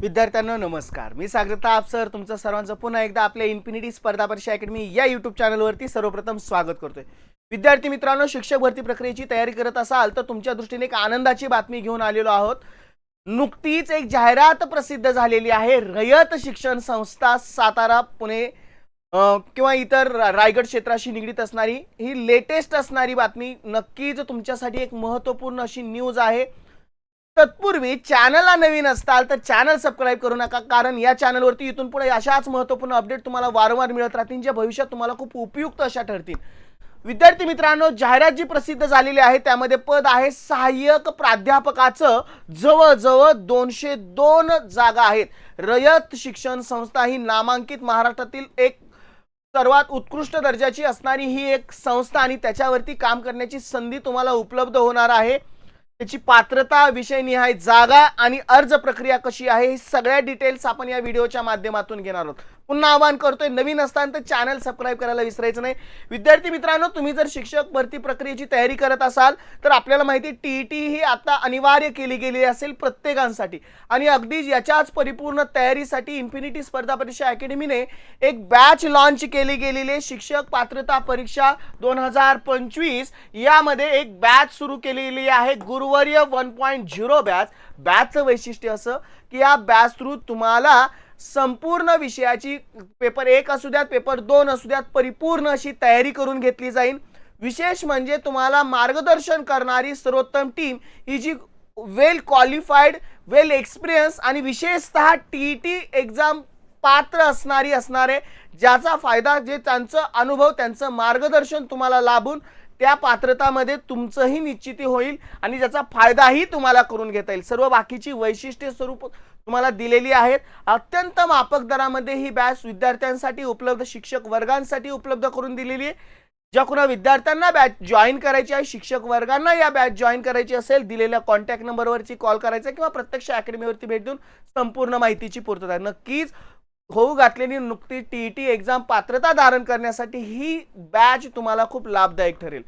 विद्यार्थ्यांना नमस्कार. मी सागरता आप सर तुमचं सर्वांचं पुन्हा एकदा आपल्या इन्फिनिटी स्पर्धा परीक्षा अकॅडमी या यूट्यूब चॅनलवरती सर्वप्रथम स्वागत करतोय. विद्यार्थी मित्रांनो शिक्षक भरती प्रक्रियेची तयारी करत असाल तर तुमच्या दृष्टीने एक आनंदाची बातमी घेऊन आलेलो आहोत. नुकतीच एक जाहिरात प्रसिद्ध झालेली आहे रयत शिक्षण संस्था सातारा पुणे किंवा इतर रायगड क्षेत्राशी निगडीत असणारी. ही लेटेस्ट असणारी बातमी नक्कीच तुमच्यासाठी एक महत्त्वपूर्ण अशी न्यूज आहे. तत्पूर्वी चॅनलला नवीन असताल तर चॅनल सबस्क्राईब करू नका कारण या चॅनलवरती इथून पुढे अशाच महत्त्वपूर्ण अपडेट तुम्हाला वारंवार मिळत राहतील जे भविष्यात तुम्हाला खूप उपयुक्त अशा ठरतील. विद्यार्थी मित्रांनो जाहिरात जी प्रसिद्ध झालेली आहे त्यामध्ये पद आहे सहाय्यक प्राध्यापकाचं जवळजवळ दोनशे दोन जागा आहेत. रयत शिक्षण संस्था ही नामांकित महाराष्ट्रातील एक सर्वात उत्कृष्ट दर्जाची असणारी ही एक संस्था आणि त्याच्यावरती काम करण्याची संधी तुम्हाला उपलब्ध होणार आहे. त्याची पात्रता विषयनिहाय जागा आणि अर्ज प्रक्रिया कशी आहे ही सगळ्या डिटेल्स आपण या व्हिडिओच्या माध्यमातून घेणार आहोत. पुन्हा आवाहन करतोय नवीन असताना तर चॅनल सबस्क्राईब करायला विसरायचं नाही. विद्यार्थी मित्रांनो तुम्ही जर शिक्षक भरती प्रक्रियेची तयारी करत असाल तर आपल्याला माहिती टी टी ही आता अनिवार्य केली गेली असेल प्रत्येकांसाठी. आणि अगदीच याच्याच परिपूर्ण तयारीसाठी इन्फिनिटी स्पर्धा परीक्षा अकॅडमीने एक बॅच लॉन्च केली गेलेली आहे. शिक्षक पात्रता परीक्षा दोन हजार पंचवीस यामध्ये एक बॅच सुरू केलेली आहे. गुरुवर्य वन पॉईंट झिरो बॅच बॅचचं वैशिष्ट्य असं की या बॅच थ्रू तुम्हाला संपूर्ण विषयाची पेपर एक असू द्यात पेपर दोन असू द्यात परिपूर्ण अशी तयारी करून घेतली जाईल. विशेष म्हणजे तुम्हाला मार्गदर्शन करणारी सर्वोत्तम टीम ही जी वेल क्वालिफाईड वेल एक्सपिरियन्स आणि विशेषतः टी टी एक्झाम पात्र असणारी असणारे ज्याचा फायदा जे त्यांचं अनुभव त्यांचं मार्गदर्शन तुम्हाला लाभून त्या पात्रतामध्ये तुमचंही निश्चिती होईल आणि ज्याचा फायदाही तुम्हाला करून घेता येईल. सर्व बाकीची वैशिष्ट्ये स्वरूप तुम्हाला दिलेली आहेत. अत्यंत मापक दरामध्ये ही बॅच विद्यार्थ्यांसाठी उपलब्ध शिक्षक वर्गांसाठी उपलब्ध करून दिलेली आहे. ज्या कुणा विद्यार्थ्यांना बॅच जॉईन करायची आहे शिक्षक वर्गांना या बॅच जॉईन करायची असेल दिलेल्या कॉन्टॅक्ट नंबरवरची कॉल करायचा किंवा प्रत्यक्ष अकॅडमीवरती भेट देऊन संपूर्ण माहितीची पूर्तता नक्कीच होऊ घातलेली नुकती टी ई टी एक्झाम पात्रता धारण करण्यासाठी ही बॅच तुम्हाला खूप लाभदायक ठरेल.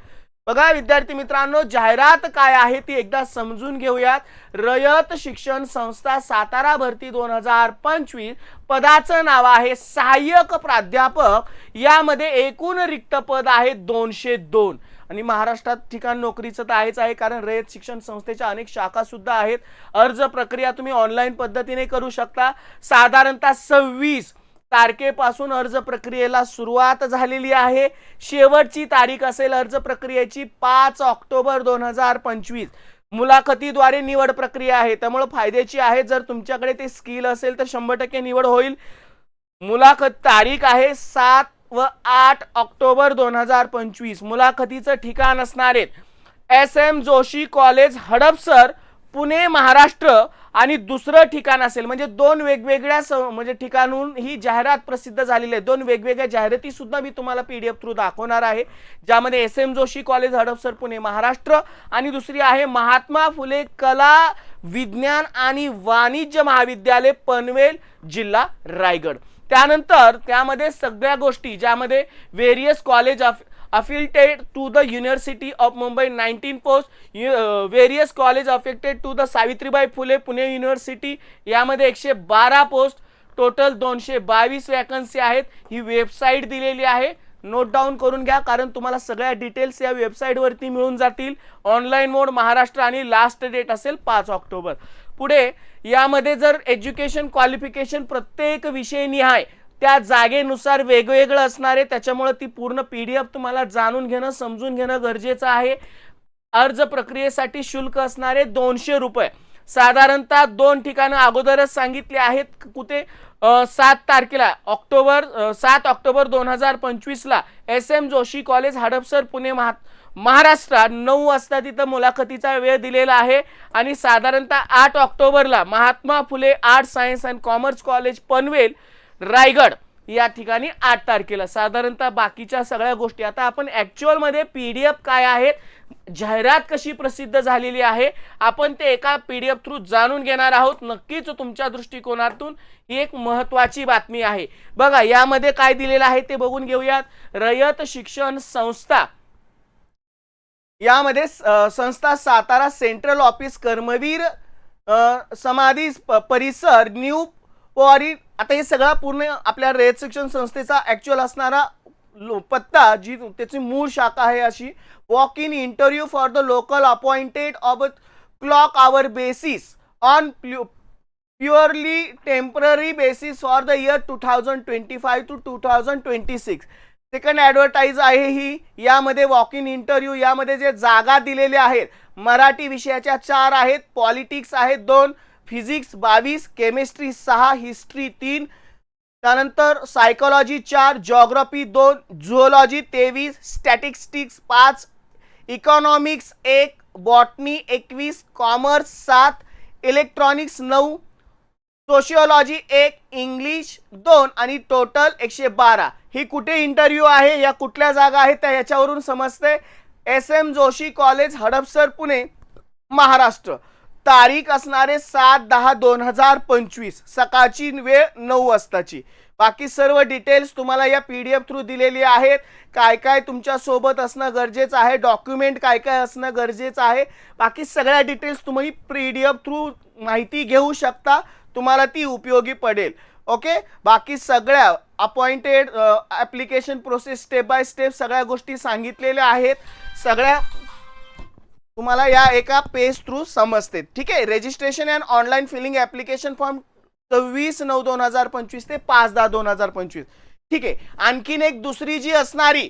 बघा विद्यार्थी मित्रांनो जाहिरात काय आहे ती एकदा समजून घेऊयात. रयत शिक्षण संस्था सातारा भरती दोन हजार पंचवीस पदाचं नाव आहे सहाय्यक प्राध्यापक. यामध्ये एकूण रिक्त पद आहे दोनशे दोन. आणि महाराष्ट्रात ठिकाण नोकरीचं तर आहेच आहे कारण रयत शिक्षण संस्थेच्या अनेक शाखा सुद्धा आहेत. अर्ज प्रक्रिया तुम्ही ऑनलाईन पद्धतीने करू शकता. साधारणतः सव्वीस तारखेपासून अर्ज प्रक्रियेला सुरुवात झालेली आहे. शेवटची तारीख असेल अर्ज प्रक्रियेची पाच ऑक्टोबर दोन हजार पंचवीस. मुलाखतीद्वारे निवड प्रक्रिया आहे. त्यामुळे फायद्याची आहे. जर तुमच्याकडे ते स्किल असेल तर शंभर टक्के निवड होईल. मुलाखत तारीख आहे सात व आठ ऑक्टोबर दोन हजार पंचवीस. मुलाखतीचं ठिकाण असणारे S M Joshi college Hadapsar. Pune Maharashtra आणि दुसरं ठिकाण असेल म्हणजे दोन वेगवेगळ्या स- म्हणजे ठिकाणून ही जाहिरात प्रसिद्ध झालेली आहे. दोन वेगवेगळ्या जाहिराती सुद्धा मी तुम्हाला पीडीएफ थ्रू दाखवणार आहे ज्यामध्ये S M Joshi college Hadapsar Pune Maharashtra आणि दुसरी आहे महात्मा फुले कला विज्ञान आणि वाणिज्य महाविद्यालय पनवेल जिल्हा रायगड. त्यानंतर त्यामध्ये सगळ्या गोष्टी ज्यामध्ये various college of affiliated to the University of Mumbai 19 post uh, various college affected to the Savitribai Phule Pune university यामध्ये एकशे बारा पोस्ट टोटल दोनशे बावीस वॅकन्सी आहेत. ही वेबसाईट दिलेली आहे. नोट डाऊन करून घ्या कारण तुम्हाला सगळ्या डिटेल्स या वेबसाईटवरती मिळून जातील. ऑनलाईन मोड महाराष्ट्र आणि लास्ट डेट असेल पाच ऑक्टोबर. पुढे यामध्ये जर एज्युकेशन क्वालिफिकेशन प्रत्येक विषय निहाय त्या जागेनुसार वेगवेगळं असणार आहे. त्याच्यामुळे ती पूर्ण पी डी एफ तुम्हाला जाणून घेणं समजून घेणं गरजेचं आहे. अर्ज प्रक्रियेसाठी शुल्क असणारे दोनशे रुपये. साधारणतः दोन ठिकाणं अगोदरच सांगितले आहेत. कुठे? सात तारखेला ऑक्टोबर सात ऑक्टोबर दोन हजार पंचवीसला S M Joshi college Hadapsar Pune महा महाराष्ट्रात नऊ वाजता तिथं मुलाखतीचा वेळ दिलेला आहे. आणि साधारणतः आठ ऑक्टोबरला Mahatma Phule art science and commerce college Panvel Raigad. या ठिकाणी आठ तारखेला. साधारणतः बाकीच्या सगळ्या गोष्टी. आता आपण ऍक्च्युअलमध्ये पीडीएफ काय आहेत? जाहिरात कशी प्रसिद्ध झालेली आहे? आपण ते एका पीडीएफ थ्रू जाणून घेणार आहोत. नक्कीच तुमच्या दृष्टिकोनातून ही एक महत्वाची बातमी आहे. बघा यामध्ये काय दिलेलं आहे ते बघून घेऊयात. रयत शिक्षण संस्था. यामध्ये संस्था सातारा सेंट्रल ऑफिस कर्मवीर समाधी प- परिसर न्यू पॉरी आता हे सगळा पूर्ण आपल्या रयत शिक्षण संस्थेचा ॲक्च्युअल असणारा लो- पत्ता जी त्याची मूळ शाखा आहे अशी. Walk in interview for the local appointed of clock hour basis on purely temporary basis for the year two thousand twenty five to two thousand twenty six second advertise आहे ही. यामध्ये वॉक इन इंटरव्ह्यू यामध्ये जे जागा दिलेल्या आहेत मराठी विषयाच्या चार आहेत पॉलिटिक्स आहेत दोन. फिजिक्स बावीस केमिस्ट्री सहा हिस्ट्री तीन त्यानंतर सायकोलॉजी चार जॉग्रफी दोन झुओलॉजी तेवीस स्टॅटिस्टिक्स पाच इकॉनॉमिक्स एक बॉटनी एकवीस कॉमर्स सात इलेक्ट्रॉनिक्स नऊ सोशिओलॉजी एक इंग्लिश दोन आणि टोटल एकशे बारा. ही कुठे इंटरव्ह्यू आहे? या कुठल्या जागा आहेत? त्या याच्यावरून समजते. S M Joshi college Hadapsar Pune Maharashtra. तारीख असणारे सात दहा दोन हजार पंचवीस. सकाळची वेळ नऊ वाजताची. बाकी सर्व डिटेल्स तुम्हाला या पी डी एफ थ्रू दिलेली आहेत. काय काय तुमच्यासोबत असणं गरजेचं आहे डॉक्युमेंट काय काय असणं गरजेचं आहे बाकी सगळ्या डिटेल्स तुम्ही पी डी एफ थ्रू माहिती घेऊ शकता. तुम्हाला ती उपयोगी पडेल. ओके बाकी सगळ्या appointed application process step by step सगळ्या गोष्टी सांगितलेल्या आहेत. सगळ्या तुम्हाला या एका पेज थ्रू समजते. ठीक आहे? Registration and online filling application form सव्वीस नऊ दोन हजार पंचवीस ते पाच दहा दोन हजार पंचवीस. ठीक आहे? आणखीन एक दुसरी जी असणारी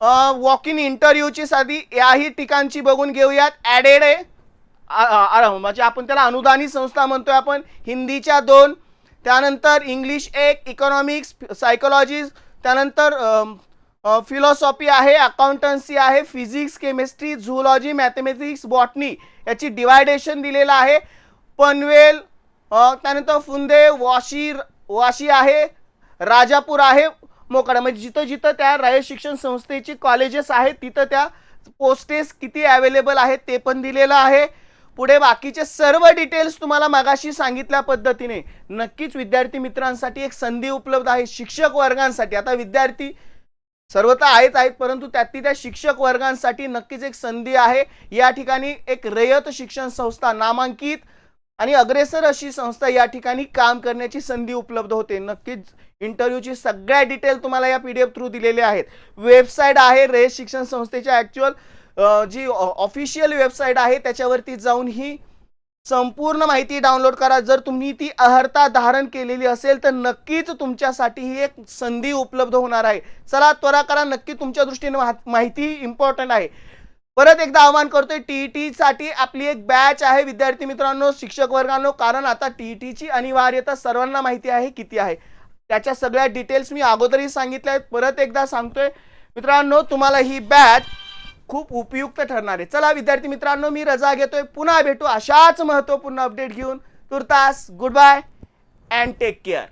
वॉक इन इंटरव्ह्यूची साधी याही ठिकाणची बघून घेऊयात. ॲडेड आहे. म्हणजे आपण त्याला अनुदानी संस्था म्हणतोय आपण. हिंदीच्या दोन त्यानंतर इंग्लिश एक इकॉनॉमिक्स सायकोलॉजी त्यानंतर फिलॉसॉफी आहे अकाउंटन्सी आहे physics chemistry zoology mathematics botany याची डिवायडेशन दिलेलं आहे. पनवेल त्यानंतर फुंदे वाशी वाशी आहे राजापूर आहे मोकाडा. म्हणजे जिथं जिथं त्या राय शिक्षण संस्थेची कॉलेजेस आहेत तिथं त्या पोस्टेस किती अवेलेबल आहेत ते पण दिलेलं आहे. पुढे बाकीचे सर्व डिटेल्स तुम्हाला मागाशी सांगितल्या पद्धतीने. नक्कीच विद्यार्थी मित्रांसाठी एक संधी उपलब्ध आहे. शिक्षक वर्गांसाठी. आता विद्यार्थी सर्व तर आहेत आहेत परंतु त्यातली त्या शिक्षक वर्गांसाठी नक्कीच एक संधी आहे. या ठिकाणी एक रयत शिक्षण संस्था नामांकित आणि अग्रेसर अशी संस्था या ठिकाणी काम करण्याची संधी उपलब्ध होते. नक्कीच इंटरव्ह्यूची सगळ्या डिटेल तुम्हाला या पी डी एफ थ्रू दिलेल्या आहेत. वेबसाईट आहे रयत शिक्षण संस्थेच्या ॲक्च्युअल जी ऑफिशियल वेबसाईट आहे त्याच्यावरती जाऊन ही संपूर्ण माहिती डाउनलोड करा. जर तुम्ही ती अहर्ता धारण केलेली असेल तर नक्कीच तुमच्यासाठी ही एक संधी उपलब्ध होणार आहे. चला त्वरा करा नक्की तुमच्या दृष्टीने माहिती इम्पॉर्टंट आहे. परत एकदा आवाहन करतोय टी साठी आपली एक बॅच आहे विद्यार्थी मित्रांनो शिक्षक वर्गांनो. कारण आता टी टीची अनिवार्यता सर्वांना माहिती आहे किती आहे. त्याच्या सगळ्या डिटेल्स मी अगोदरही सांगितल्या आहेत. परत एकदा सांगतोय मित्रांनो तुम्हाला ही बॅच खूप उपयुक्त ठरणार आहे. चला विद्यार्थी मित्रांनो मी रजा घेतोय. पुन्हा भेटू अशाच महत्त्वपूर्ण अपडेट घेऊन. तुर्तास good bye and take care